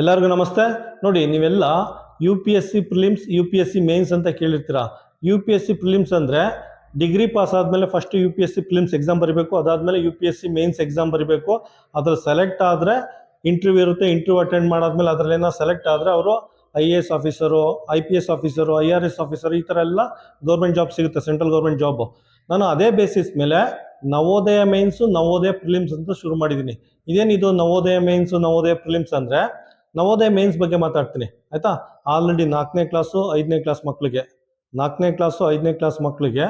ಎಲ್ಲರಿಗೂ ನಮಸ್ತೆ. ನೋಡಿ, ನೀವೆಲ್ಲ U P S C prelims U P S C mains ಅಂತ ಕೇಳಿರ್ತೀರಾ? U P S C prelims ಅಂದರೆ ಡಿಗ್ರಿ ಪಾಸ್ ಆದಮೇಲೆ first U P S C prelims exam ಬರಬೇಕು, ಅದಾದಮೇಲೆ U P S C mains exam ಬರಬೇಕು. ಅದ್ರಲ್ಲಿ ಸೆಲೆಕ್ಟ್ ಆದರೆ interview ಇರುತ್ತೆ interview attend ಮಾಡಾದ್ಮೇಲೆ ಅದರಲ್ಲಿ ಏನೋ ಸೆಲೆಕ್ಟ್ ಆದರೆ ಅವರು I A S officer I P S officer I R S officer ಈ ಥರ ಎಲ್ಲ ಗೌರ್ಮೆಂಟ್ ಜಾಬ್ ಸಿಗುತ್ತೆ ಸೆಂಟ್ರಲ್ ಗೌರ್ಮೆಂಟ್ ಜಾಬು ನಾನು ಅದೇ ಬೇಸಿಸ್ ಮೇಲೆ ನವೋದಯ ಮೇನ್ಸು ನವೋದಯ ಪ್ರಿಲಿಮ್ಸ್ ಅಂತ ಶುರು ಮಾಡಿದ್ದೀನಿ. ಇದೇನಿದು ನವೋದಯ ಮೇನ್ಸು ನವೋದಯ ಪ್ರಿಲಿಮ್ಸ್ ಅಂದರೆ ನವೋದಯ ಮೇನ್ಸ್ ಬಗ್ಗೆ ಮಾತಾಡ್ತೀನಿ. ಆಯ್ತಾ? ಆಲ್ರೆಡಿ ನಾಲ್ಕನೇ ಕ್ಲಾಸು ಐದನೇ ಕ್ಲಾಸ್ ಮಕ್ಕಳಿಗೆ ನಾಲ್ಕನೇ ಕ್ಲಾಸು ಐದನೇ ಕ್ಲಾಸ್ ಮಕ್ಕಳಿಗೆ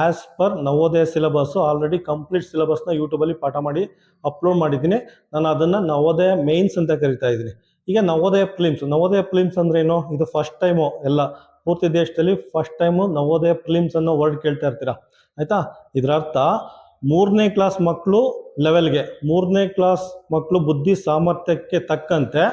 as per Navodaya syllabus already complete ಸಿಲೆಬಸ್ನ ಯೂಟ್ಯೂಬಲ್ಲಿ ಪಾಠ ಮಾಡಿ ಅಪ್ಲೋಡ್ ಮಾಡಿದ್ದೀನಿ. ನಾನು ಅದನ್ನು ನವೋದಯ ಮೇನ್ಸ್ ಅಂತ ಕರಿತಾ ಇದ್ದೀನಿ. ಈಗ ನವೋದಯ ಫಿಲಿಮ್ಸ್ ನವೋದಯ ಫಿಲಿಮ್ಸ್ ಅಂದ್ರೆ ಏನು? ಇದು ಫಸ್ಟ್ ಟೈಮು ಎಲ್ಲ. ಪೂರ್ತಿ ದೇಶದಲ್ಲಿ ಫಸ್ಟ್ ಟೈಮು ನವೋದಯ ಫಿಲಿಮ್ಸ್ ಅನ್ನೋ ವರ್ಡ್ ಕೇಳ್ತಾ ಇರ್ತೀರಾ? ಆಯ್ತಾ? ಇದರ ಅರ್ಥ ಮೂರನೇ ಕ್ಲಾಸ್ ಮಕ್ಕಳು ಲೆವೆಲ್ಗೆ ಮೂರನೇ ಕ್ಲಾಸ್ ಮಕ್ಕಳು ಬುದ್ಧಿ ಸಾಮರ್ಥ್ಯಕ್ಕೆ ತಕ್ಕಂತೆ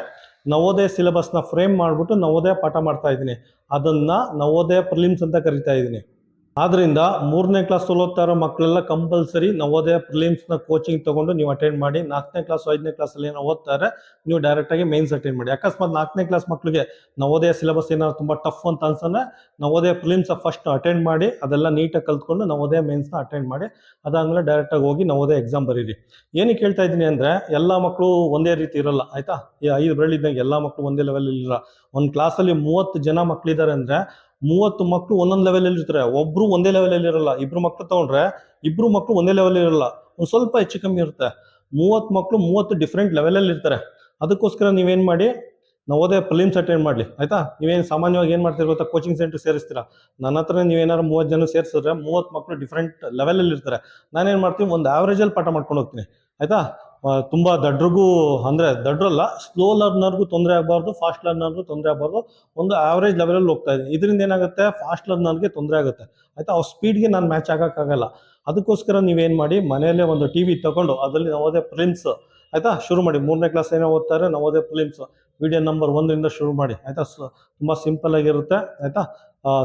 ನವೋದಯ ಸಿಲೆಬಸ್ನ ಫ್ರೇಮ್ ಮಾಡಿಬಿಟ್ಟು ನವೋದಯ ಪಾಠ ಮಾಡ್ತಾ ಇದ್ದೀನಿ. ಅದನ್ನು ನವೋದಯ ಪ್ರಿಲಿಮ್ಸ್ ಅಂತ ಕರಿತಾ ಇದ್ದೀನಿ. ಆದ್ರಿಂದ ಮೂರನೇ ಕ್ಲಾಸ್ ಓದ್ತಾ ಇರೋ ಮಕ್ಕಳೆಲ್ಲ ಕಂಪಲ್ಸರಿ ನವೋದಯ ಪ್ರಿಲಿಮ್ಸ್ನ ಕೋಚಿಂಗ್ ತಗೊಂಡು ನೀವು ಅಟೆಂಡ್ ಮಾಡಿ ನಾಲ್ಕನೇ ಕ್ಲಾಸ್ ಐದನೇ ಕ್ಲಾಸಲ್ಲಿ ಏನೋ ಓದ್ತಾರೆ ನೀವು ಡೈರೆಕ್ಟಾಗಿ ಮೇನ್ಸ್ ಅಟೆಂಡ್ ಮಾಡಿ. ಅಕಸ್ಮಾತ್ ನಾಲ್ಕನೇ ಕ್ಲಾಸ್ ಮಕ್ಕಳಿಗೆ ನವೋದಯ ಸಿಲೆಬಸ್ ಏನಾದ್ರು ತುಂಬ ಟಫ್ ಅಂತ ಅನ್ಸಂದ್ರೆ ನವೋದಯ ಪ್ರಿಲಿಮ್ಸ್ ಫಸ್ಟ್ ಅಟೆಂಡ್ ಮಾಡಿ ಅದೆಲ್ಲ ನೀಟಾಗಿ ಕಲ್ತ್ಕೊಂಡು ನವೋದಯ ಮೇನ್ಸ್ನ ಅಟೆಂಡ್ ಮಾಡಿ ಅದಾದ್ಮೇಲೆ ಡೈರೆಕ್ಟಾಗಿ ಹೋಗಿ ನವೋದಯ ಎಕ್ಸಾಮ್ ಬರೀರಿ. ಏನಕ್ಕೆ ಹೇಳ್ತಾ ಇದ್ದೀನಿ ಅಂದರೆ ಎಲ್ಲ ಮಕ್ಕಳು ಒಂದೇ ರೀತಿ ಇರಲ್ಲ, ಆಯ್ತಾ? ಈ ಐದು ಬೆರಳಿದ್ದಂಗೆ ಎಲ್ಲ ಮಕ್ಕಳು ಒಂದೇ ಲೆವೆಲ್ ಇಲ್ಲ ಒಂದು ಕ್ಲಾಸಲ್ಲಿ ಮೂವತ್ತು ಜನ ಮಕ್ಕಳಿದ್ದಾರೆ ಅಂದರೆ ಮೂವತ್ತು ಮಕ್ಕಳು ಒಂದೊಂದು ಲೆವೆಲಲ್ಲಿ ಇರ್ತಾರೆ. ಒಬ್ರು ಒಂದೇ ಲೆವೆಲಲ್ಲಿ ಇರಲ್ಲ. ಇಬ್ರು ಮಕ್ಕಳು ತಗೊಂಡ್ರೆ ಇಬ್ರು ಮಕ್ಕಳು ಒಂದೇ ಲೆವೆಲ್ ಇರಲ್ಲ. ಒಂದು ಸ್ವಲ್ಪ ಹೆಚ್ಚು ಕಮ್ಮಿ ಇರುತ್ತೆ. ಮೂವತ್ತು ಮಕ್ಕಳು ಮೂವತ್ತು ಡಿಫ್ರೆಂಟ್ ಲೆವೆಲಲ್ಲಿ ಇರ್ತಾರೆ. ಅದಕ್ಕೋಸ್ಕರ ನೀವೇನು ಮಾಡಿ ನವೋದಯ ಪ್ರಿಲಿಮ್ಸ್ ಅಟೆಂಡ್ ಮಾಡಲಿ. ಆಯ್ತಾ? ನೀವೇನು ಸಾಮಾನ್ಯವಾಗಿ ಏನು ಮಾಡ್ತೀರ ಗೊತ್ತಾ? ಕೋಚಿಂಗ್ ಸೆಂಟರ್ ಸೇರಿಸ್ತೀರಾ? ನನ್ನ ಹತ್ರ ನೀವೇನಾದ್ರು ಮೂವತ್ತು ಜನ ಸೇರಿಸಿದ್ರೆ ಮೂವತ್ತು ಮಕ್ಕಳು ಡಿಫ್ರೆಂಟ್ ಲೆವೆಲಲ್ಲಿ ಇರ್ತಾರೆ. ನಾನೇನು ಮಾಡ್ತೀನಿ? ಒಂದು ಆವ್ರೇಜಲ್ಲಿ ಪಾಠ ಮಾಡ್ಕೊಂಡು ಹೋಗ್ತೀನಿ. ಆಯ್ತಾ? ತುಂಬಾ ದಡ್ರಿಗೂ ಅಂದ್ರೆ ದಡ್ರಲ್ಲ ಸ್ಲೋ ಲರ್ನರ್ಗೂ ತೊಂದರೆ ಆಗಬಾರ್ದು ಫಾಸ್ಟ್ ಲರ್ನರ್ಗೂ ತೊಂದರೆ ಆಗಬಾರ್ದು. ಒಂದು ಆವ್ರೇಜ್ ಲೆವೆಲಲ್ಲಿ ಹೋಗ್ತಾ ಇದೆ ಇದರಿಂದ ಏನಾಗುತ್ತೆ? ಫಾಸ್ಟ್ ಲರ್ನರ್ಗೆ ತೊಂದರೆ ಆಗುತ್ತೆ. ಆಯ್ತಾ? ಅವ್ರ ಸ್ಪೀಡ್ಗೆ ನಾನು ಮ್ಯಾಚ್ ಆಗೋಕ್ಕಾಗಲ್ಲ. ಅದಕ್ಕೋಸ್ಕರ ನೀವೇನು ಮಾಡಿ, ಮನೆಯಲ್ಲೇ ಒಂದು ಟಿ ವಿ ತಗೊಂಡು ಅದರಲ್ಲಿ ನವೋದಯ ಪ್ರಿಲಿಮ್ಸ್ ಆಯ್ತಾ? ಶುರು ಮಾಡಿ. ಮೂರನೇ ಕ್ಲಾಸ್ ಏನೋ ಓದ್ತಾರೆ, ನವೋದಯ ಪ್ರಿಲಿಮ್ಸ್ ವಿಡಿಯೋ ನಂಬರ್ ಒಂದರಿಂದ ಶುರು ಮಾಡಿ. ಆಯ್ತಾ? ತುಂಬಾ ಸಿಂಪಲ್ ಆಗಿರುತ್ತೆ. ಆಯ್ತಾ?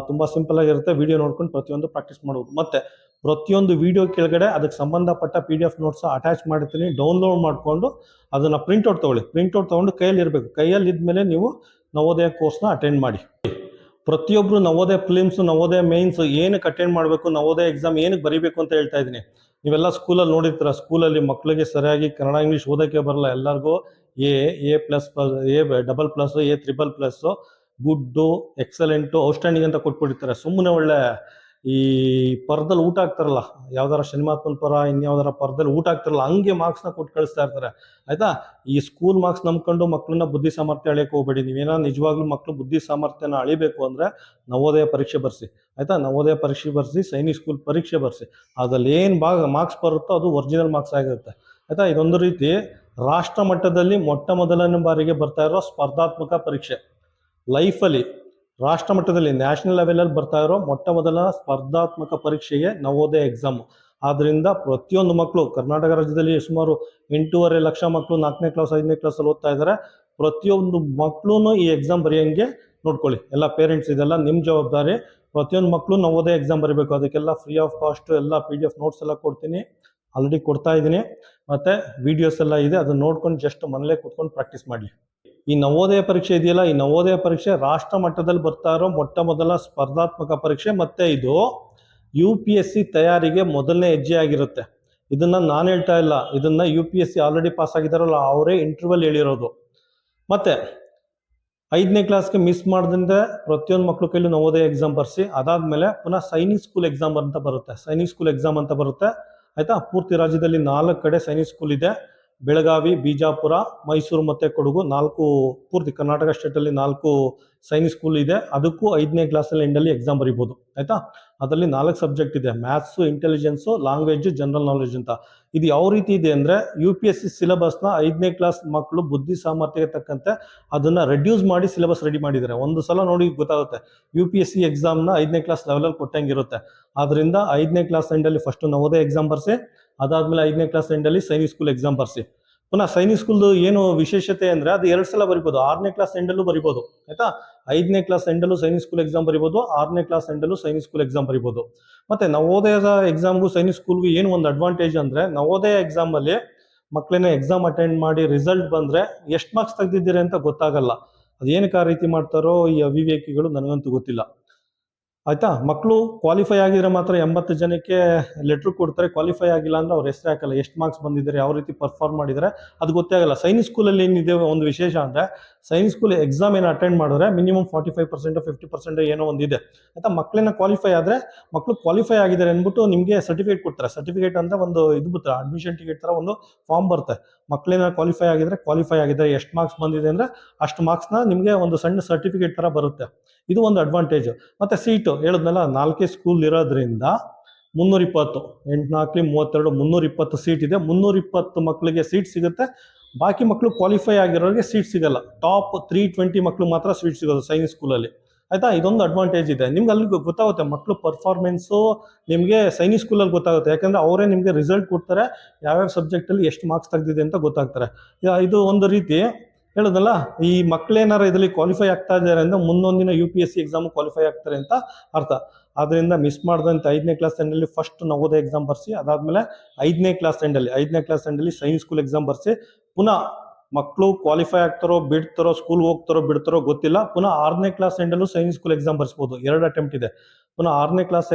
ತುಂಬಾ ಸಿಂಪಲ್ ಆಗಿರುತ್ತೆ. ವಿಡಿಯೋ ನೋಡ್ಕೊಂಡು ಪ್ರತಿಯೊಂದು ಪ್ರಾಕ್ಟೀಸ್ ಮಾಡ್ಬೋದು. ಮತ್ತೆ ಪ್ರತಿಯೊಂದು ವಿಡಿಯೋ ಕೆಳಗಡೆ ಅದಕ್ಕೆ ಸಂಬಂಧಪಟ್ಟ P D F notes attach ಮಾಡ್ತೀನಿ ಡೌನ್ಲೋಡ್ ಮಾಡಿಕೊಂಡು ಅದನ್ನು ಪ್ರಿಂಟೌಟ್ ತಗೊಳ್ಳಿ. ಪ್ರಿಂಟ್ಔಟ್ ತೊಗೊಂಡು ಕೈಯಲ್ಲಿ ಇರಬೇಕು. ಕೈಯಲ್ಲಿ ಇದ್ಮೇಲೆ ನೀವು ನವೋದಯ ಕೋರ್ಸ್ನ ಅಟೆಂಡ್ ಮಾಡಿ. ಪ್ರತಿಯೊಬ್ಬರು ನವೋದಯ ಫಿಲಿಮ್ಸ್ ನವೋದಯ ಮೇನ್ಸ್ ಏನಕ್ಕೆ ಅಟೆಂಡ್ ಮಾಡಬೇಕು, ನವೋದಯ ಎಕ್ಸಾಮ್ ಏನಕ್ಕೆ ಬರೀಬೇಕು ಅಂತ ಹೇಳ್ತಾ ಇದ್ದೀನಿ. ನೀವೆಲ್ಲ ಸ್ಕೂಲಲ್ಲಿ ನೋಡಿರ್ತೀರ ಸ್ಕೂಲಲ್ಲಿ ಮಕ್ಕಳಿಗೆ ಸರಿಯಾಗಿ ಕನ್ನಡ ಇಂಗ್ಲೀಷ್ ಓದೋಕ್ಕೆ ಬರಲ್ಲ. ಎಲ್ಲರಿಗೂ A A plus plus A double plus A triple plus good excellent outstanding ಅಂತ ಕೊಟ್ಬಿಟ್ಟಿರ್ತಾರೆ ಸುಮ್ಮನೆ ಒಳ್ಳೆ ಈ ಪರ್ದಲ್ಲಿ ಊಟ ಆಗ್ತಾರಲ್ಲ ಯಾವ್ದಾರ ಶನಿಮಾತ್ಮನ ಪರ, ಇನ್ಯಾವ್ದಾರ ಪರ್ದಲ್ಲಿ ಊಟ ಆಗ್ತಾರಲ್ಲ ಹಂಗೆ ಮಾರ್ಕ್ಸ್ನ ಕೊಟ್ಟು ಕಳಿಸ್ತಾ ಇರ್ತಾರೆ. ಆಯ್ತಾ? ಈ ಸ್ಕೂಲ್ ಮಾರ್ಕ್ಸ್ ನಂಬ್ಕೊಂಡು ಮಕ್ಕಳನ್ನ ಬುದ್ಧಿ ಸಾಮರ್ಥ್ಯ ಅಳಿಯಕ್ಕೆ ಹೋಗ್ಬೇಡಿ. ನೀವೇನೋ ನಿಜವಾಗ್ಲೂ ಮಕ್ಕಳು ಬುದ್ಧಿ ಸಾಮರ್ಥ್ಯನ ಅಳಿಬೇಕು ಅಂದ್ರೆ ನವೋದಯ ಪರೀಕ್ಷೆ ಬರ್ಸಿ. ಆಯ್ತಾ? ನವೋದಯ ಪರೀಕ್ಷೆ ಬರ್ಸಿ, ಸೈನಿಕ್ ಸ್ಕೂಲ್ ಪರೀಕ್ಷೆ ಬರ್ಸಿ. ಅದ್ರಲ್ಲಿ ಏನು ಭಾಗ ಮಾರ್ಕ್ಸ್ ಬರುತ್ತೋ ಅದು ಒರಿಜಿನಲ್ ಮಾರ್ಕ್ಸ್ ಆಗಿರುತ್ತೆ. ಆಯ್ತಾ? ಇದೊಂದು ರೀತಿ ರಾಷ್ಟ್ರ ಮಟ್ಟದಲ್ಲಿ ಮೊಟ್ಟ ಮೊದಲನೇ ಬಾರಿಗೆ ಬರ್ತಾ ಇರೋ ಸ್ಪರ್ಧಾತ್ಮಕ ಪರೀಕ್ಷೆ. ಲೈಫಲ್ಲಿ ರಾಷ್ಟ್ರ ಮಟ್ಟದಲ್ಲಿ ನ್ಯಾಷನಲ್ ಲೆವೆಲಲ್ಲಿ ಬರ್ತಾ ಇರೋ ಮೊಟ್ಟ ಮೊದಲ ಸ್ಪರ್ಧಾತ್ಮಕ ಪರೀಕ್ಷೆಗೆ ನವೋದಯ ಎಕ್ಸಾಮ್ ಆದ್ದರಿಂದ ಪ್ರತಿಯೊಂದು ಮಕ್ಕಳು ಕರ್ನಾಟಕ ರಾಜ್ಯದಲ್ಲಿ ಸುಮಾರು ಎಂಟೂವರೆ ಲಕ್ಷ ಮಕ್ಕಳು ನಾಲ್ಕನೇ ಕ್ಲಾಸ್ ಐದನೇ ಕ್ಲಾಸಲ್ಲಿ ಓದ್ತಾ ಇದ್ದಾರೆ ಪ್ರತಿಯೊಂದು ಮಕ್ಕಳೂ ಈ ಎಕ್ಸಾಮ್ ಬರೆಯೋಂಗೆ ನೋಡ್ಕೊಳ್ಳಿ. ಎಲ್ಲ ಪೇರೆಂಟ್ಸ್ ಇದೆಲ್ಲ ನಿಮ್ಮ ಜವಾಬ್ದಾರಿ. ಪ್ರತಿಯೊಂದು ಮಕ್ಕಳು ನವೋದಯ ಎಕ್ಸಾಮ್ ಬರೀಬೇಕು. ಅದಕ್ಕೆಲ್ಲ ಫ್ರೀ ಆಫ್ ಕಾಸ್ಟ್ ಎಲ್ಲ ಪಿ ಡಿ ಎಫ್ ನೋಟ್ಸ್ ಎಲ್ಲ ಕೊಡ್ತೀನಿ. ಆಲ್ರೆಡಿ ಕೊಡ್ತಾ ಇದ್ದೀನಿ. ಮತ್ತೆ ವಿಡಿಯೋಸ್ ಎಲ್ಲ ಇದೆ. ಅದನ್ನ ನೋಡ್ಕೊಂಡು ಜಸ್ಟ್ ಮನೇಲೆ ಕೂತ್ಕೊಂಡು ಪ್ರಾಕ್ಟೀಸ್ ಮಾಡಲಿ. ಈ ನವೋದಯ ಪರೀಕ್ಷೆ ಇದೆಯಲ್ಲ? ಈ ನವೋದಯ ಪರೀಕ್ಷೆ ರಾಷ್ಟ್ರ ಮಟ್ಟದಲ್ಲಿ ಬರ್ತಾ ಇರೋ ಮೊಟ್ಟ ಮೊದಲ ಸ್ಪರ್ಧಾತ್ಮಕ ಪರೀಕ್ಷೆ. ಮತ್ತೆ ಇದು ಯು ಪಿ ಎಸ್ ಸಿ ತಯಾರಿಗೆ ಮೊದಲನೇ ಹೆಜ್ಜೆ ಆಗಿರುತ್ತೆ. ಇದನ್ನ ನಾನು ಹೇಳ್ತಾ ಇಲ್ಲ. ಇದನ್ನ U P S C already pass ಆಗಿದಾರಲ್ಲ ಅವರೇ ಇಂಟರ್ವಲ್ ಹೇಳಿರೋದು. ಮತ್ತೆ ಐದನೇ ಕ್ಲಾಸ್ಗೆ ಮಿಸ್ ಮಾಡಿದ್ರೆ ಪ್ರತಿಯೊಂದು ಮಕ್ಕಳು ಕೈಲೂ ನವೋದಯ ಎಕ್ಸಾಮ್ ಬರ್ಸಿ, ಅದಾದ್ಮೇಲೆ ಪುನಃ ಸೈನಿಕ್ ಸ್ಕೂಲ್ ಎಕ್ಸಾಮ್ ಅಂತ ಬರುತ್ತೆ. ಸೈನಿಕ್ ಸ್ಕೂಲ್ ಎಕ್ಸಾಮ್ ಅಂತ ಬರುತ್ತೆ. ಆಯ್ತಾ? ಪೂರ್ತಿ ರಾಜ್ಯದಲ್ಲಿ ನಾಲ್ಕು ಕಡೆ ಸೈನಿಕ್ ಸ್ಕೂಲ್ ಇದೆ. ಬೆಳಗಾವಿ, ಬಿಜಾಪುರ, ಮೈಸೂರು ಮತ್ತೆ ಕೊಡಗು ನಾಲ್ಕು, ಪೂರ್ತಿ ಕರ್ನಾಟಕ ಸ್ಟೇಟಲ್ಲಿ ನಾಲ್ಕು ಸೈನಿಕ್ ಸ್ಕೂಲ್ ಇದೆ. ಅದಕ್ಕೂ ಐದನೇ ಕ್ಲಾಸಲ್ಲಿ ಎಂಡಲ್ಲಿ ಎಕ್ಸಾಮ್ ಬರಿಬೋದು. ಆಯ್ತಾ? ಅದರಲ್ಲಿ ನಾಲ್ಕು ಸಬ್ಜೆಕ್ಟ್ ಇದೆ. Maths intelligence language general knowledge ಅಂತ. ಇದು ಯಾವ ರೀತಿ ಇದೆ ಅಂದ್ರೆ ಯು ಪಿ ಎಸ್ ಸಿ ಸಿಲೆಬಸ್ನ ಐದನೇ ಕ್ಲಾಸ್ ಮಕ್ಕಳು ಬುದ್ಧಿ ಸಾಮರ್ಥ್ಯಕ್ಕೆ ತಕ್ಕಂತೆ ಅದನ್ನ ರೆಡ್ಯೂಸ್ ಮಾಡಿ ಸಿಲೆಬಸ್ ರೆಡಿ ಮಾಡಿದ್ದಾರೆ. ಒಂದು ಸಲ ನೋಡಿ ಗೊತ್ತಾಗುತ್ತೆ. ಯು ಪಿ ಎಸ್ ಸಿ ಎಕ್ಸಾಮ್ನ ಐದನೇ ಕ್ಲಾಸ್ ಲೆವೆಲಲ್ಲಿ ಕೊಟ್ಟಂಗಿರುತ್ತೆ. ಆದ್ದರಿಂದ ಐದನೇ ಕ್ಲಾಸ್ ಎಂಡಲ್ಲಿ ಫಸ್ಟ್ ನವೋದಯ ಎಕ್ಸಾಮ್ ಬರ್ಸಿ, ಅದಾದ್ಮೇಲೆ ಐದನೇ ಕ್ಲಾಸ್ ಎಂಡಲ್ಲಿ ಸೈನಿಕ್ ಸ್ಕೂಲ್ ಎಕ್ಸಾಮ್ ಬರ್ಸಿ. ಪುನಃ ಸೈನಿಕ್ ಸ್ಕೂಲ್ದು ಏನು ವಿಶೇಷತೆ ಅಂದ್ರೆ ಅದು ಎರಡು ಸಲ ಬರಿಬೋದು. ಆರನೇ ಕ್ಲಾಸ್ ಎಂಡಲ್ಲೂ ಬರಿಬೋದು. ಆಯ್ತಾ? ಐದನೇ ಕ್ಲಾಸ್ ಎಂಡಲ್ಲೂ ಸೈನಿಕ್ ಸ್ಕೂಲ್ ಎಕ್ಸಾಮ್ ಬರಿಬೋದು. ಆರನೇ ಕ್ಲಾಸ್ ಎಂಡಲ್ಲೂ ಸೈನಿಕ್ ಸ್ಕೂಲ್ ಎಕ್ಸಾಮ್ ಬರಿಬೋದು. ಮತ್ತೆ ನವೋದಯದ ಎಕ್ಸಾಮ್ಗೂ ಸೈನಿಕ್ ಸ್ಕೂಲ್ಗೂ ಏನು ಒಂದು ಅಡ್ವಾಂಟೇಜ್ ಅಂದ್ರೆ ನವೋದಯ ಎಕ್ಸಾಮ್ ಅಲ್ಲಿ ಮಕ್ಕಳನ್ನ ಎಕ್ಸಾಮ್ ಅಟೆಂಡ್ ಮಾಡಿ ರಿಸಲ್ಟ್ ಬಂದರೆ ಎಷ್ಟು ಮಾರ್ಕ್ಸ್ ತೆಗ್ದಿದ್ದೀರಿ ಅಂತ ಗೊತ್ತಾಗಲ್ಲ. ಅದೇನಕ್ಕೆ ಆ ರೀತಿ ಮಾಡ್ತಾರೋ ಈ ಅವಿವೇಕಿಗಳು ನನಗಂತೂ ಗೊತ್ತಿಲ್ಲ. ಆಯ್ತಾ? ಮಕ್ಕಳು ಕ್ವಾಲಿಫೈ ಆಗಿದ್ರೆ ಮಾತ್ರ ಎಂಬತ್ತು ಜನಕ್ಕೆ ಲೆಟ್ರ್ ಕೊಡ್ತಾರೆ. ಕ್ವಾಲಿಫೈ ಆಗಿಲ್ಲ ಅಂದ್ರೆ ಅವ್ರ ಹೆಸರು ಹಾಕಲ್ಲ. ಎಷ್ಟು ಮಾರ್ಕ್ಸ್ ಬಂದಿದ್ದಾರೆ ಯಾವ ರೀತಿ ಪರ್ಫಾರ್ಮ್ ಮಾಡಿದ್ದಾರೆ, ಅದು ಗೊತ್ತೇ ಆಗಲ್ಲ. ಸೈನಿಕ್ ಸ್ಕೂಲಲ್ಲಿ ಏನಿದೆ ಒಂದು ವಿಶೇಷ ಅಂದರೆ ಸೈನ್ಸ್ ಸ್ಕೂಲ್ ಎಕ್ಸಾಮ್ ಏನು ಅಟೆಂಡ್ ಮಾಡಿದ್ರೆ minimum forty five percent fifty percent ಏನೋ ಒಂದಿದೆ. ಆಯ್ತಾ? ಮಕ್ಕಳನ್ನ ಕ್ವಾಲಿಫೈ ಆದರೆ ಮಕ್ಕಳು ಕ್ವಾಲಿಫೈ ಆಗಿದ್ದಾರೆ ಅಂದ್ಬಿಟ್ಟು ನಿಮಗೆ ಸರ್ಟಿಫಿಕೇಟ್ ಕೊಡ್ತಾರೆ. ಸರ್ಟಿಫಿಕೇಟ್ ಅಂದರೆ ಒಂದು ಇದು ಬಿಡ್ತಾರೆ ಅಡ್ಮಿಷನ್ ಟಿಕೆಟ್ ಥರ ಒಂದು ಫಾರ್ಮ್ ಬರುತ್ತೆ. ಮಕ್ಕಳೇನ ಕ್ವಾಲಿಫೈ ಆಗಿದ್ರೆ ಕ್ವಾಲಿಫೈ ಆಗಿದ್ದಾರೆ. ಎಷ್ಟು ಮಾರ್ಕ್ಸ್ ಬಂದಿದೆ ಅಂದರೆ ಅಷ್ಟು ಮಾರ್ಕ್ಸ್ನ ನಿಮಗೆ ಒಂದು ಸಣ್ಣ ಸರ್ಟಿಫಿಕೇಟ್ ಥರ ಬರುತ್ತೆ. ಇದು ಒಂದು ಅಡ್ವಾಂಟೇಜ್ ಮತ್ತು ಸೀಟು ಹೇಳಿದ್ನಲ್ಲ, ನಾಲ್ಕೇ ಸ್ಕೂಲ್ ಇರೋದ್ರಿಂದ ಮುನ್ನೂರ ಇಪ್ಪತ್ತು ಎಂಟ್ನಾಲ್ಕಲಿ ಮೂವತ್ತೆರಡು ಮುನ್ನೂರ ಇಪ್ಪತ್ತು ಸೀಟ್ ಇದೆ. ಮುನ್ನೂರ ಇಪ್ಪತ್ತು ಮಕ್ಕಳಿಗೆ ಸೀಟ್ ಸಿಗುತ್ತೆ. ಬಾಕಿ ಮಕ್ಕಳು ಕ್ವಾಲಿಫೈ ಆಗಿರೋರಿಗೆ ಸೀಟ್ ಸಿಗಲ್ಲ. ಟಾಪ್ ತ್ರೀ ಟ್ವೆಂಟಿ ಮಕ್ಕಳು ಮಾತ್ರ ಸೀಟ್ ಸಿಗೋದು ಸೈನ್ಸ್ ಸ್ಕೂಲಲ್ಲಿ ಆಯ್ತಾ? ಇದೊಂದು ಅಡ್ವಾಂಟೇಜ್ ಇದೆ. ನಿಮ್ಗೆ ಅಲ್ಲಿ ಗೊತ್ತಾಗುತ್ತೆ ಮಕ್ಕಳು ಪರ್ಫಾರ್ಮೆನ್ಸು ನಿಮಗೆ ಸೈನಿಕ್ ಸ್ಕೂಲಲ್ಲಿ ಗೊತ್ತಾಗುತ್ತೆ. ಯಾಕಂದರೆ ಅವರೇ ನಿಮಗೆ ರಿಸಲ್ಟ್ ಕೊಡ್ತಾರೆ, ಯಾವ್ಯಾವ ಸಬ್ಜೆಕ್ಟಲ್ಲಿ ಎಷ್ಟು ಮಾರ್ಕ್ಸ್ ತೆಗ್ದಿದೆ ಅಂತ ಗೊತ್ತಾಗ್ತಾರೆ. ಇದು ಒಂದು ರೀತಿ ಹೇಳೋದಲ್ಲ, ಈ ಮಕ್ಕಳೇನಾರ ಇದರಲ್ಲಿ ಕ್ವಾಲಿಫೈ ಆಗ್ತಾ ಇದ್ದಾರೆ ಅಂದರೆ ಮುಂದೊಂದಿನ U P S C exam qualify ಆಗ್ತಾರೆ ಅಂತ ಅರ್ಥ. ಆದ್ದರಿಂದ ಮಿಸ್ ಮಾಡಿದಂಥ ಐದನೇ ಕ್ಲಾಸ್ ಎಂಡಲ್ಲಿ ಫಸ್ಟ್ ನವೋದಯ ಎಕ್ಸಾಮ್ ಬರೆಸಿ, ಅದಾದಮೇಲೆ ಐದನೇ ಕ್ಲಾಸ್ ಎಂಡಲ್ಲಿ ಐದನೇ ಕ್ಲಾಸ್ ಎಂಡಲ್ಲಿ ಸೈನ್ಸ್ ಸ್ಕೂಲ್ ಎಕ್ಸಾಮ್ ಬರ್ಸಿ ಪುನಃ ಮಕ್ಕಳು ಕ್ವಾಲಿಫೈ ಆಗ್ತಾರೋ, ಬಿಡ್ತಾರೋ ಸ್ಕೂಲ್ ಹೋಗ್ತಾರೋ, ಬಿಡ್ತಾರೋ ಗೊತ್ತಿಲ್ಲ. ಪುನಃ ಆರನೇ ಕ್ಲಾಸ್ ಎಂಡಲ್ಲೂ ಸೈನ್ಸ್ ಸ್ಕೂಲ್ ಎಕ್ಸಾಮ್ ಬರ್ಸ್ಬೋದು. ಎರಡು ಅಟೆಂಪ್ಟ್ ಇದೆ. ಪುನಃ ಆರನೇ ಕ್ಲಾಸ್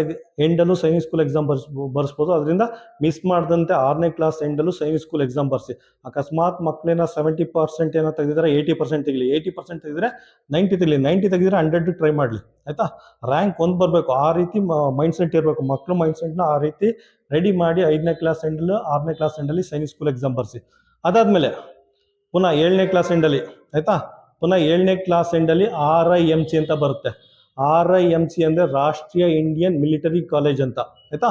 ಎಂಡಲ್ಲೂ ಸೈನ್ಸ್ ಸ್ಕೂಲ್ ಎಕ್ಸಾಮ್ ಬರ್ಸ್, ಬರ್ಸ್ಬೋದು. ಅದರಿಂದ ಮಿಸ್ ಮಾಡದಂತೆ ಆರನೇ ಕ್ಲಾಸ್ ಎಂಡಲ್ಲೂ ಸೈನ್ಸ್ ಸ್ಕೂಲ್ ಎಕ್ಸಾಮ್ ಬರ್ಸಿ. ಅಕಸ್ಮಾತ್ ಮಕ್ಕಳೇನ ಸೆವೆಂಟಿ ಪರ್ಸೆಂಟ್ ಏನೋ ತೆಗೆದಿದ್ರೆ ಏಯ್ಟಿ ಪರ್ಸೆಂಟ್ ತೆಗಲಿ. ಏಯ್ಟಿ ಪರ್ಸೆಂಟ್ ತೆಗೆದ್ರೆ ನೈಂಟಿ ತೆಗಲಿ. ನೈಂಟಿ ತೆಗೆದ್ರೆ ಹಂಡ್ರೆಡ್ ಟ್ರೈ ಮಾಡಲಿ. ಆಯ್ತಾ? ರ್ಯಾಂಕ್ ಒಂದು ಬರಬೇಕು. ಆ ರೀತಿ ಮೈಂಡ್ ಸೆಟ್ ಇರಬೇಕು. ಮಕ್ಕಳು ಮೈಂಡ್ ಸೆಟ್ನ ಆ ರೀತಿ ರೆಡಿ ಮಾಡಿ ಐದನೇ ಕ್ಲಾಸ್ ಎಂಡಲ್ಲೂ ಆರನೇ ಕ್ಲಾಸ್ ಎಂಡಲ್ಲಿ ಸೈನ್ಸ್ ಸ್ಕೂಲ್ ಎಕ್ಸಾಮ್ ಬರ್ಸಿ. ಅದಾದ್ಮೇಲೆ ಪುನಃ ಏಳನೇ ಕ್ಲಾಸ್ ಎಂಡಲ್ಲಿ ಆಯ್ತಾ? ಪುನಃ ಏಳನೇ ಕ್ಲಾಸ್ ಎಂಡಲ್ಲಿ ಆರ್ ಐ ಎಂ ಸಿ ಅಂತ ಬರುತ್ತೆ. ಆರ್ ಐ ಎಂ ಸಿ ಅಂದರೆ ರಾಷ್ಟ್ರೀಯ ಇಂಡಿಯನ್ ಮಿಲಿಟರಿ ಕಾಲೇಜ್ ಅಂತ, ಆಯ್ತಾ?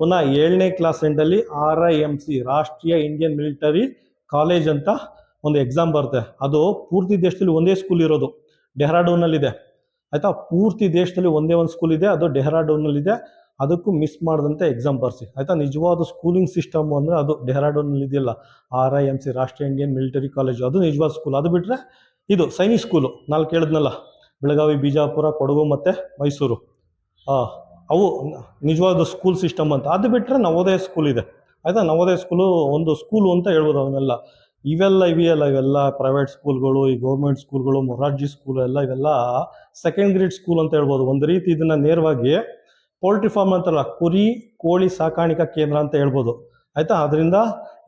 ಪುನಃ ಏಳನೇ class ಎಂಡಲ್ಲಿ R I M C Rashtriya Indian military college ಅಂತ ಒಂದು ಎಕ್ಸಾಮ್ ಬರುತ್ತೆ. ಅದು ಪೂರ್ತಿ ದೇಶದಲ್ಲಿ ಒಂದೇ ಸ್ಕೂಲ್ ಇರೋದು. ಡೆಹ್ರಾಡೂನಲ್ಲಿದೆ ಆಯ್ತಾ? ಪೂರ್ತಿ ದೇಶದಲ್ಲಿ ಒಂದೇ ಒಂದು ಸ್ಕೂಲ್ ಇದೆ. ಅದು ಡೆಹ್ರಾಡೂನಲ್ಲಿದೆ ಅದಕ್ಕೂ ಮಿಸ್ ಮಾಡಿದಂತೆ ಎಕ್ಸಾಮ್ ಬರ್ಸಿ. ಆಯಿತಾ? ನಿಜವಾದ ಸ್ಕೂಲಿಂಗ್ ಸಿಸ್ಟಮ್ ಅಂದರೆ ಅದು ಡೆಹ್ರಾಡೂನಲ್ಲಿ ಇದೆಯಲ್ಲ R I M C Rashtriya Indian military college ಅದು ನಿಜವಾದ ಸ್ಕೂಲ್ ಅದು ಬಿಟ್ಟರೆ ಇದು ಸೈನಿಕ್ ಸ್ಕೂಲು ನಾಲ್ಕು ಕೇಳಿದ್ನಲ್ಲ ಬೆಳಗಾವಿ, ಬಿಜಾಪುರ, ಕೊಡಗು ಮತ್ತು ಮೈಸೂರು. ಅವು ನಿಜವಾದ ಸ್ಕೂಲ್ ಸಿಸ್ಟಮ್ ಅಂತ. ಅದು ಬಿಟ್ಟರೆ ನವೋದಯ ಸ್ಕೂಲ್ ಇದೆ. ಆಯಿತಾ? ನವೋದಯ ಸ್ಕೂಲು ಒಂದು ಸ್ಕೂಲು ಅಂತ ಹೇಳ್ಬೋದು ಅವನ್ನೆಲ್ಲ. ಇವೆಲ್ಲ ಇವೆಯಲ್ಲ, ಇವೆಲ್ಲ ಪ್ರೈವೇಟ್ ಸ್ಕೂಲ್ಗಳು ಈ ಗೌರ್ಮೆಂಟ್ ಸ್ಕೂಲ್ಗಳು ಮೊರಾರ್ಜಿ ಸ್ಕೂಲ್ ಎಲ್ಲ, ಇವೆಲ್ಲ ಸೆಕೆಂಡ್ ಗ್ರೇಡ್ ಸ್ಕೂಲ್ ಅಂತ ಹೇಳ್ಬೋದು. ಒಂದು ರೀತಿ ಇದನ್ನು ನೇರವಾಗಿ ಪೋಲ್ಟ್ರಿ ಫಾರ್ಮ್ ಅಂತಲ್ಲ ಕುರಿ, ಕೋಳಿ ಸಾಕಾಣಿಕಾ ಕೇಂದ್ರ ಅಂತ ಹೇಳ್ಬೋದು. ಆಯಿತಾ? ಅದರಿಂದ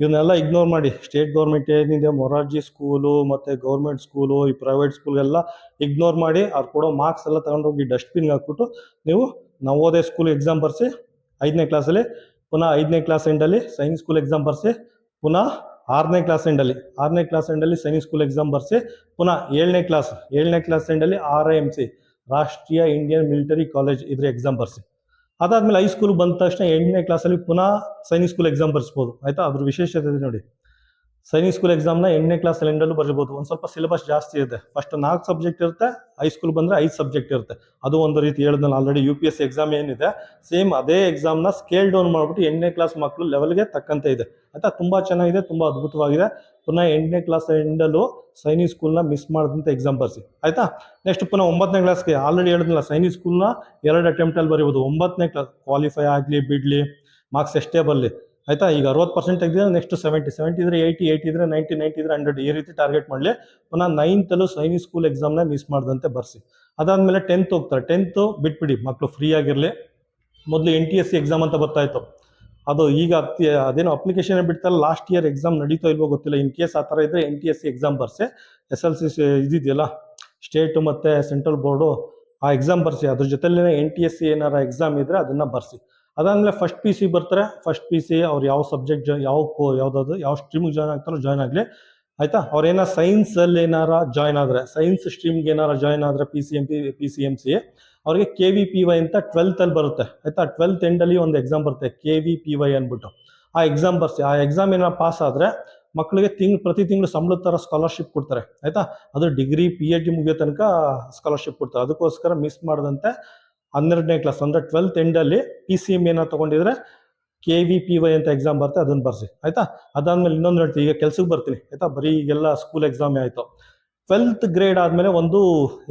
ಇವನ್ನೆಲ್ಲ ಇಗ್ನೋರ್ ಮಾಡಿ ಸ್ಟೇಟ್ ಗೌರ್ಮೆಂಟ್ ಏನಿದೆ, ಮೊರಾರ್ಜಿ ಸ್ಕೂಲು ಮತ್ತು ಗೌರ್ಮೆಂಟ್ ಸ್ಕೂಲು ಈ ಪ್ರೈವೇಟ್ ಸ್ಕೂಲ್ಗೆಲ್ಲ ಇಗ್ನೋರ್ ಮಾಡಿ, ಅವ್ರು ಕೊಡೋ ಮಾರ್ಕ್ಸ್ ಎಲ್ಲ ತಗೊಂಡೋಗಿ ಡಸ್ಟ್ಬಿನ್ಗೆ ಹಾಕ್ಬಿಟ್ಟು ನೀವು ನವೋದಯ ಸ್ಕೂಲ್ ಎಕ್ಸಾಮ್ ಬರೆಸಿ, ಐದನೇ ಕ್ಲಾಸಲ್ಲಿ ಪುನಃ ಐದನೇ ಕ್ಲಾಸ್ ಎಂಡಲ್ಲಿ ಸೈನ್ಸ್ ಸ್ಕೂಲ್ ಎಕ್ಸಾಮ್ ಬರೆಸಿ, ಪುನಃ ಆರನೇ ಕ್ಲಾಸ್ ಎಂಡಲ್ಲಿ ಆರನೇ ಕ್ಲಾಸ್ ಎಂಡಲ್ಲಿ ಸೈನ್ಸ್ ಸ್ಕೂಲ್ ಎಕ್ಸಾಮ್ ಬರ್ಸಿ, ಪುನಃ ಏಳನೇ ಕ್ಲಾಸ್ ಏಳನೇ class ಎಂಡಲ್ಲಿ R I M C Rashtriya Indian military college ಇದ್ರ ಎಕ್ಸಾಮ್ ಬರ್ಸಿ. ಅದಾದ್ಮೇಲೆ ಹೈಸ್ಕೂಲ್ ಬಂದ ತಕ್ಷಣ ಎಂಟನೇ ಕ್ಲಾಸಲ್ಲಿ ಪುನಃ ಸೈನಿಕ್ ಸ್ಕೂಲ್ ಎಕ್ಸಾಮ್ ಬರ್ಸ್ಬೋದು. ಆಯ್ತಾ? ಅದ್ರ ವಿಶೇಷತೆ ನೋಡಿ. ಸೈನಿಕ್ ಸ್ಕೂಲ್ ಎಕ್ಸಾಮ್ನ ಎಂಟನೇ ಕ್ಲಾಸ್ ಎಂಡಲ್ಲೂ ಬರೀಬೋದು ಒಂದು ಸ್ವಲ್ಪ ಸಿಲೆಬಸ್ ಜಾಸ್ತಿ ಇದೆ. ಫಸ್ಟ್ ನಾಲ್ಕು ಸಬ್ಜೆಕ್ಟ್ ಇರುತ್ತೆ ಹೈಸ್ಕೂಲ್ ಬಂದರೆ ಐದು ಸಬ್ಜೆಕ್ಟ್ ಇರುತ್ತೆ. ಅದು ಒಂದು ರೀತಿ ಹೇಳಿದ್ನಲ್ಲ already U P S exam ಏನಿದೆ ಸೇಮ್ ಅದೇ ಎಕ್ಸಾಮ್ನ ಸ್ಕೇಲ್ ಡೌನ್ ಮಾಡಿಬಿಟ್ಟು ಎಂಟನೇ ಕ್ಲಾಸ್ ಮಕ್ಕಳು ಲೆವೆಲ್ಗೆ ತಕ್ಕಂತೆ ಇದೆ. ಆಯಿತಾ? ತುಂಬ ಚೆನ್ನಾಗಿದೆ, ತುಂಬ ಅದ್ಭುತವಾಗಿದೆ. ಪುನಃ ಎಂಟನೇ ಕ್ಲಾಸ್ ಎಂಡಲ್ಲೂ ಸೈನಿಕ್ ಸ್ಕೂಲ್ನ ಮಿಸ್ ಮಾಡಿದಂಥ ಎಕ್ಸಾಮ್ ಬರ್ಸಿ. ಆಯ್ತಾ? ನೆಕ್ಸ್ಟ್ ಪುನಃ ಒಂಬತ್ತನೇ ಕ್ಲಾಸ್ಗೆ ಆಲ್ರೆಡಿ ಹೇಳಿದ್ನಲ್ಲ ಸೈನಿಕ್ ಸ್ಕೂಲ್ನ ಎರಡು ಅಟೆಂಪ್ಟಲ್ಲಿ ಬರೀಬೋದು. ಒಂಬತ್ತನೇ ಕ್ಲಾಸ್ ಕ್ವಾಲಿಫೈ ಆಗಲಿ, ಬಿಡಲಿ ಮಾರ್ಕ್ಸ್ ಎಷ್ಟೇ ಬರಲಿ. ಆಯ್ತಾ? ಈಗ ಅರವತ್ತು ಪರ್ಸೆಂಟ್ ತೆಗೆದಿದ್ರೆ ನೆಕ್ಸ್ಟ್ ಸೆವೆಂಟಿ ಸೆವೆಂಟಿ ಇದ್ರೆ ಏಯ್ಟಿ ಏಯ್ಟಿ ಇದ್ರೆ ನೈಂಟಿ ನೈಂಟಿ ಇದ್ರೆ ಹಂಡ್ರೆಡ್ ಈ ರೀತಿ ಟಾರ್ಗೆಟ್ ಮಾಡಲಿ. ಪುನಃ ನೈನ್ತಲ್ಲೂ ಸೈನಿ ಸ್ಕೂಲ್ ಎಕ್ಸಾಮ್ನ ಮಿಸ್ ಮಾಡ್ದಂತೆ ಬರ್ಸಿ. ಅದಾದಮೇಲೆ ಟೆಂತ್ ಹೋಗ್ತಾರೆ. ಟೆಂತು ಬಿಟ್ಬಿಡಿ ಮಕ್ಕಳು ಫ್ರೀ ಆಗಿರಲಿ. ಮೊದಲು N T S C exam ಅಂತ ಬರ್ತಾಯಿತ್ತು. ಅದು ಈಗ ಅದೇನೋ ಅಪ್ಲಿಕೇಶನ್ ಬಿಡ್ತಾರೆ ಲಾಸ್ಟ್ ಇಯರ್ ಎಕ್ಸಾಮ್ ನಡೀತೋ ಇಲ್ವೋ ಗೊತ್ತಿಲ್ಲ. ಇನ್ ಕೇಸ್ ಆ ಥರ ಇದ್ರೆ N T S C exam ಬರ್ಸಿ. S L C ಇದಿದೆಯಲ್ಲ ಸ್ಟೇಟು ಮತ್ತು ಸೆಂಟ್ರಲ್ ಬೋರ್ಡು ಆ ಎಕ್ಸಾಮ್ ಬರ್ಸಿ. ಅದ್ರ ಜೊತೆಲೇ ಎನ್ ಟಿ ಎಸ್ ಸಿ ಏನಾರ ಎಕ್ಸಾಮ್ ಇದ್ದರೆ ಅದನ್ನು ಬರ್ಸಿ. ಅದಾದಮೇಲೆ ಫಸ್ಟ್ ಪಿ ಸಿ ಬರ್ತಾರೆ. ಫಸ್ಟ್ ಪಿ ಸಿ ಅವ್ರು ಯಾವ ಸಬ್ಜೆಕ್ಟ್ ಯಾವ ಕೋ ಯಾವುದಾದ್ರು ಯಾವ ಸ್ಟ್ರೀಮಿಗೆ ಜಾಯ್ನ್ ಆಗ್ತಾರೋ ಜಾಯ್ನ್ ಆಗಲಿ. ಆಯ್ತಾ? ಅವ್ರು ಏನಾರ ಸೈನ್ಸಲ್ಲಿ ಏನಾರ ಜಾಯ್ನ್ ಆದರೆ ಸೈನ್ಸ್ ಸ್ಟ್ರೀಮ್ಗೆ ಏನಾರ ಜಾಯ್ನ್ ಆದರೆ P C M P P C M C ಅವ್ರಿಗೆ ಕೆ ವಿ ಪಿ ವೈ ಅಂತ ಟ್ವೆಲ್ತಲ್ಲಿ ಬರುತ್ತೆ. ಆಯ್ತಾ? ಟ್ವೆಲ್ತ್ ಎಂಡಲ್ಲಿ ಒಂದು ಎಕ್ಸಾಮ್ ಬರುತ್ತೆ. ಕೆ ವಿ ಪಿ ವೈ ಅಂದ್ಬಿಟ್ಟು ಆ ಎಕ್ಸಾಮ್ ಬರ್ಸಿ ಆ ಎಕ್ಸಾಮ್ ಏನಾರ ಪಾಸ್ ಆದ್ರೆ ಮಕ್ಕಳಿಗೆ ತಿಂಗ್ ಪ್ರತಿ ತಿಂಗಳು ಸಂಬಳದ ಥರ ಸ್ಕಾಲರ್ಶಿಪ್ ಕೊಡ್ತಾರೆ. ಆಯ್ತಾ? ಅದು ಡಿಗ್ರಿ ಪಿ ಎಚ್ ಡಿ ಮುಗಿಯೋ ತನಕ ಸ್ಕಾಲರ್ಶಿಪ್ ಕೊಡ್ತಾರೆ. ಅದಕ್ಕೋಸ್ಕರ ಮಿಸ್ ಮಾಡದಂತೆ ಹನ್ನೆರಡನೇ ಕ್ಲಾಸ್ ಅಂದರೆ ಟ್ವೆಲ್ತ್ ಎಂಡಲ್ಲಿ ಪಿ ಸಿ ಎಂ ಏನೋ ತೊಗೊಂಡಿದ್ರೆ ಕೆ ವಿ ಪಿ ವೈ ಅಂತ ಎಕ್ಸಾಮ್ ಬರುತ್ತೆ, ಅದನ್ನು ಬರ್ಸಿ. ಆಯ್ತಾ? ಅದಾದ್ಮೇಲೆ ಇನ್ನೊಂದು ಹೇಳ್ತೀನಿ, ಈಗ ಕೆಲ್ಸಕ್ಕೆ ಬರ್ತೀನಿ. ಆಯ್ತಾ? ಬರೀ ಈಗೆಲ್ಲ ಸ್ಕೂಲ್ ಎಕ್ಸಾಮೇ ಆಯಿತು. ಟ್ವೆಲ್ತ್ ಗ್ರೇಡ್ ಆದಮೇಲೆ ಒಂದು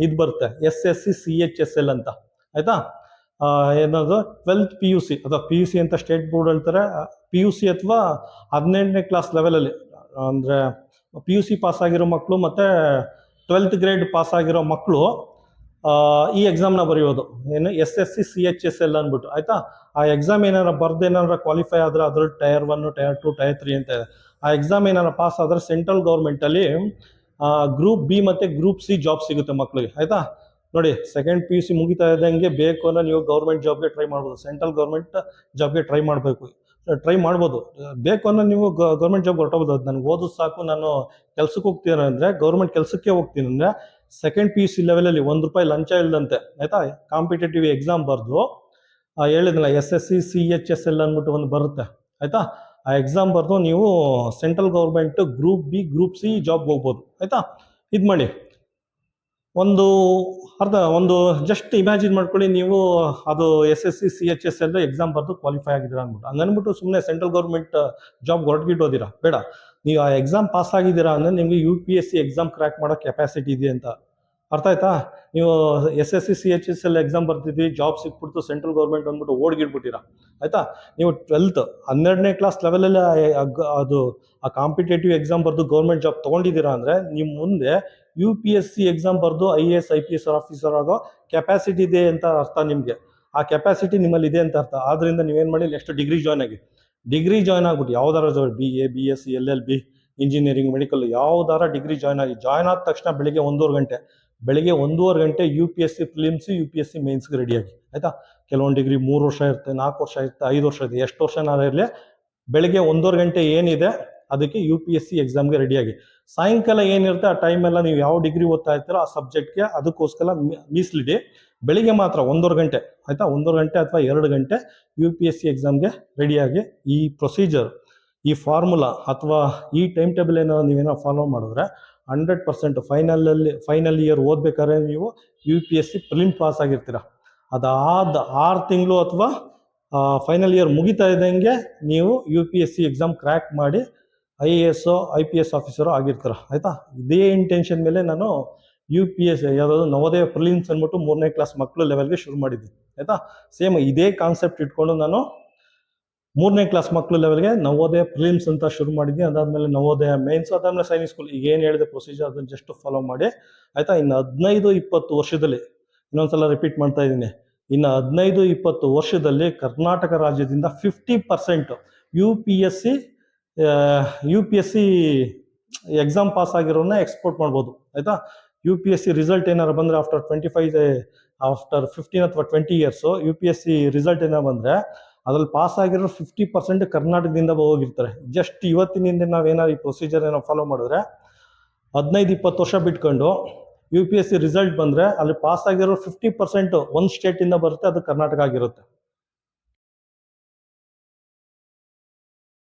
ಇದು ಬರುತ್ತೆ S S C C H S L ಅಂತ. ಆಯ್ತಾ? ಏನದು? ಟ್ವೆಲ್ತ್ ಪಿ ಯು ಸಿ ಅಥವಾ ಪಿ ಯು ಸಿ ಅಂತ ಸ್ಟೇಟ್ ಬೋರ್ಡ್ ಹೇಳ್ತಾರೆ. ಪಿ ಯು ಸಿ ಅಥವಾ ಹದಿನೆಂಟನೇ ಕ್ಲಾಸ್ ಲೆವೆಲಲ್ಲಿ ಅಂದರೆ ಪಿ ಯು ಸಿ ಪಾಸ್ ಆಗಿರೋ ಮಕ್ಕಳು ಮತ್ತು ಟ್ವೆಲ್ತ್ ಗ್ರೇಡ್ ಪಾಸ್ ಆಗಿರೋ ಮಕ್ಕಳು ಈ ಎಕ್ಸಾಮ್ನ ಬರೆಯೋದು. ಏನು S S C C H S L ಅಂದ್ಬಿಟ್ಟು. ಆಯಿತಾ? ಆ ಎಕ್ಸಾಮ್ ಏನಾರ ಬರ್ದು ಏನಾರ ಕ್ವಾಲಿಫೈ ಆದರೆ ಅದ್ರ tier one tier two tier three ಅಂತ ಇದೆ. ಆ ಎಕ್ಸಾಮ್ ಏನಾರ ಪಾಸ್ ಆದರೆ ಸೆಂಟ್ರಲ್ ಗೌರ್ಮೆಂಟಲ್ಲಿ ಗ್ರೂಪ್ ಬಿ ಮತ್ತು ಗ್ರೂಪ್ ಸಿ ಜಾಬ್ ಸಿಗುತ್ತೆ ಮಕ್ಕಳಿಗೆ ಆಯಿತಾ? ನೋಡಿ ಸೆಕೆಂಡ್ ಪಿ ಯು ಸಿ ಮುಗಿತಾ ಇದ್ದಂಗೆ ಬೇಕು ಅನ್ನೋ ನೀವು ಗೌರ್ಮೆಂಟ್ ಜಾಬ್ಗೆ ಟ್ರೈ ಮಾಡ್ಬೋದು. ಸೆಂಟ್ರಲ್ ಗೌರ್ಮೆಂಟ್ ಜಾಬ್ಗೆ ಟ್ರೈ ಮಾಡಬೇಕು. ಟ್ರೈ ಮಾಡ್ಬೋದು. ಬೇಕು ಅನ್ನೋ ನೀವು ಗೌರ್ಮೆಂಟ್ ಜಾಬ್ ಹೊರಟೋಗ್ಬೋದು. ಅದು ನನಗೆ ಓದೋದು ಸಾಕು, ನಾನು ಕೆಲ್ಸಕ್ಕೆ ಹೋಗ್ತೀನಿ ಅಂದರೆ ಗೌರ್ಮೆಂಟ್ ಕೆಲಸಕ್ಕೆ ಹೋಗ್ತೀನಿ ಅಂದರೆ ಸೆಕೆಂಡ್ ಪಿ ಯು ಸಿ ಲೆವೆಲಲ್ಲಿ ಒಂದು ರೂಪಾಯಿ ಲಂಚ ಇಲ್ಲದಂತೆ ಆಯಿತಾ? ಕಾಂಪಿಟೇಟಿವ್ ಎಕ್ಸಾಮ್ ಬರೆದು ಹೇಳಿದ್ನಲ್ಲ S S C C H S L ಅಂದ್ಬಿಟ್ಟು ಒಂದು ಬರುತ್ತೆ, ಆಯಿತಾ? ಆ ಎಕ್ಸಾಮ್ ಬರೆದು ನೀವು central government group B group C ಜಾಬ್ಗೆ ಹೋಗ್ಬೋದು, ಆಯಿತಾ? ಇದು ಮಾಡಿ ಒಂದು ಅರ್ಧ, ಒಂದು ಜಸ್ಟ್ ಇಮ್ಯಾಜಿನ್ ಮಾಡ್ಕೊಳ್ಳಿ, ನೀವು ಅದು S S C C H S L exam ಬರೆದು ಕ್ವಾಲಿಫೈ ಆಗಿದ್ದೀರಾ ಅಂದ್ಬಿಟ್ಟು. ಹಂಗನ್ಬಿಟ್ಟು ಸುಮ್ಮನೆ ಸೆಂಟ್ರಲ್ ಗೌರ್ಮೆಂಟ್ ಜಾಬ್ ಹೊರಟ್ಗಿಟ್ಟೋದಿರಾ ಬೇಡ. ನೀವು ಆ ಎಕ್ಸಾಮ್ ಪಾಸ್ ಆಗಿದ್ದೀರಾ ಅಂದರೆ ನಿಮಗೆ U P S C exam crack ಮಾಡೋ ಕೆಪಾಸಿಟಿ ಇದೆ ಅಂತ. ಅರ್ಥ ಆಯ್ತಾ? ನೀವು S S C C H S L exam ಬರ್ತಿದ್ವಿ ಜಾಬ್ ಸಿಕ್ಬಿಡ್ತು ಸೆಂಟ್ರಲ್ ಗೌರ್ಮೆಂಟ್ ಅಂದ್ಬಿಟ್ಟು ಓಡ್ಗಿಡ್ಬಿಟ್ಟಿರಾ? ಆಯ್ತಾ? ನೀವು ಟ್ವೆಲ್ತ್ ಹನ್ನೆರಡನೇ ಕ್ಲಾಸ್ ಲೆವೆಲಲ್ಲಿ ಅದು, ಆ ಕಾಂಪಿಟೇಟಿವ್ ಎಕ್ಸಾಮ್ ಬರೆದು ಗೌರ್ಮೆಂಟ್ ಜಾಬ್ ತೊಗೊಂಡಿದ್ದೀರಾ ಅಂದರೆ ನಿಮ್ಮ ಮುಂದೆ U P S C exam ಬರೆದು I A S I P S officer ಆಗೋ ಕೆಪಾಸಿಟಿ ಇದೆ ಅಂತ ಅರ್ಥ ನಿಮಗೆ. ಆ ಕೆಪಾಸಿಟಿ ನಿಮ್ಮಲ್ಲಿ ಇದೆ ಅಂತ ಅರ್ಥ. ಆದ್ರಿಂದ ನೀವೇನು ಮಾಡಿ ನೆಕ್ಸ್ಟ್ ಡಿಗ್ರಿ ಜಾಯ್ನ್ ಆಗಿ. ಡಿಗ್ರಿ ಜಾಯ್ನ್ ಆಗ್ಬಿಟ್ಟು ಯಾವ್ದಾರ B A B S C L L B engineering medical ಯಾವ್ದಾರ ಡಿಗ್ರಿ ಜಾಯ್ನ್ ಆಗಿ ಜಾಯ್ನ್ ಆದ ತಕ್ಷಣ ಬೆಳಿಗ್ಗೆ ಒಂದೂವರೆ ಗಂಟೆ, ಬೆಳಿಗ್ಗೆ ಒಂದೂವರೆ ಗಂಟೆ U P S C prelims U P S C ಮೇನ್ಸ್ಗೆ ರೆಡಿಯಾಗಿ ಆಯಿತಾ? ಕೆಲವೊಂದು ಡಿಗ್ರಿ ಮೂರು ವರ್ಷ ಇರುತ್ತೆ, ನಾಲ್ಕು ವರ್ಷ ಇರುತ್ತೆ, ಐದು ವರ್ಷ ಇರುತ್ತೆ, ಎಷ್ಟು ವರ್ಷನಾರ ಇರಲಿ? ಬೆಳಿಗ್ಗೆ ಒಂದೂವರೆ ಗಂಟೆ ಏನಿದೆ ಅದಕ್ಕೆ ಯು ಪಿ ಎಸ್ ಸಿ ಎಕ್ಸಾಮ್ಗೆ ರೆಡಿಯಾಗಿ ಸಾಯಂಕಾಲ ಏನಿರುತ್ತೆ, ಆ ಟೈಮೆಲ್ಲ ನೀವು ಯಾವ ಡಿಗ್ರಿ ಓದ್ತಾ ಇರ್ತೀರೋ ಆ ಸಬ್ಜೆಕ್ಟ್ಗೆ ಅದಕ್ಕೋಸ್ಕರ ಮೀಸ್ಲಿಡಿ. ಬೆಳಿಗ್ಗೆ ಮಾತ್ರ ಒಂದೂವರೆ ಗಂಟೆ, ಆಯಿತಾ? ಒಂದೂವರೆ ಗಂಟೆ ಅಥವಾ ಎರಡು ಗಂಟೆ ಯು ಪಿ ಎಸ್ ಸಿ ಎಕ್ಸಾಮ್ಗೆ ರೆಡಿಯಾಗಿ ಈ ಪ್ರೊಸೀಜರ್ ಈ ಫಾರ್ಮುಲಾ ಅಥವಾ ಈ ಟೈಮ್ ಟೇಬಲ್ ಏನಾದ್ರು ನೀವೇನೋ ಫಾಲೋ ಮಾಡಿದ್ರೆ ಹಂಡ್ರೆಡ್ ಪರ್ಸೆಂಟ್ ಫೈನಲಲ್ಲಿ ಫೈನಲ್ ಇಯರ್ ಓದಬೇಕಾದ್ರೆ ನೀವು U P S C prelim pass ಆಗಿರ್ತೀರ. ಅದಾದ ಆರು ತಿಂಗಳು ಅಥವಾ ಫೈನಲ್ ಇಯರ್ ಮುಗಿತಾ ಇದ್ದಂಗೆ ನೀವು U P S C exam crack ಮಾಡಿ I A S I P S officer ಆಗಿರ್ತಾರೆ. ಆಯಿತಾ? ಇದೇ ಇಂಟೆನ್ಷನ್ ಮೇಲೆ ನಾನು ಯು ಪಿ ಎಸ್, ಯಾವುದಾದ್ರು ನವೋದಯ ಪ್ರಿಲಿಮ್ಸ್ ಅಂದ್ಬಿಟ್ಟು ಮೂರನೇ ಕ್ಲಾಸ್ ಮಕ್ಕಳು ಲೆವೆಲ್ಗೆ ಶುರು ಮಾಡಿದ್ದೆ. ಆಯಿತಾ? ಸೇಮ್ ಇದೇ ಕಾನ್ಸೆಪ್ಟ್ ಇಟ್ಕೊಂಡು ನಾನು ಮೂರನೇ ಕ್ಲಾಸ್ ಮಕ್ಕಳು ಲೆವೆಲ್ಗೆ ನವೋದಯ ಪ್ರಿಲಿಮ್ಸ್ ಅಂತ ಶುರು ಮಾಡಿದ್ದೀನಿ ಅದಾದಮೇಲೆ ನವೋದಯ ಮೇನ್ಸ್ ಅದಾದಮೇಲೆ ಸೈನಿಕ್ ಸ್ಕೂಲ್ ಈಗ ಏನು ಹೇಳಿದೆ ಪ್ರೊಸೀಜರ್ ಅದನ್ನು ಜಸ್ಟ್ ಫಾಲೋ ಮಾಡಿ. ಆಯಿತಾ? ಇನ್ನು ಹದಿನೈದು, ಇಪ್ಪತ್ತು ವರ್ಷದಲ್ಲಿ, ಇನ್ನೊಂದ್ಸಲ ರಿಪೀಟ್ ಮಾಡ್ತಾ ಇದ್ದೀನಿ. ಇನ್ನು ಹದಿನೈದು, ಇಪ್ಪತ್ತು ವರ್ಷದಲ್ಲಿ ಕರ್ನಾಟಕ ರಾಜ್ಯದಿಂದ fifty percent U P S C U P S C exam pass ಆಗಿರೋನ್ನ export ಮಾಡ್ಬೋದು, ಆಯಿತಾ? U P S C result ಏನಾರು ಬಂದರೆ after twenty five after fifteen ಅಥವಾ twenty years U P S C result ಏನಾರು ಬಂದರೆ ಅದ್ರಲ್ಲಿ ಪಾಸ್ ಆಗಿರೋ fifty percent ಕರ್ನಾಟಕದಿಂದ ಹೋಗಿರ್ತಾರೆ. ಜಸ್ಟ್ ಇವತ್ತಿನಿಂದ ನಾವೇನಾದ್ರು ಈ ಪ್ರೊಸೀಜರ್ ಏನೋ ಫಾಲೋ ಮಾಡಿದ್ರೆ ಹದಿನೈದು, ಇಪ್ಪತ್ತು ವರ್ಷ ಬಿಟ್ಕೊಂಡು U P S C result ಬಂದರೆ ಅಲ್ಲಿ ಪಾಸ್ ಆಗಿರೋ ಫಿಫ್ಟಿ ಪರ್ಸೆಂಟ್ ಒಂದು ಸ್ಟೇಟಿಂದ ಬರುತ್ತೆ, ಅದು ಕರ್ನಾಟಕ ಆಗಿರುತ್ತೆ.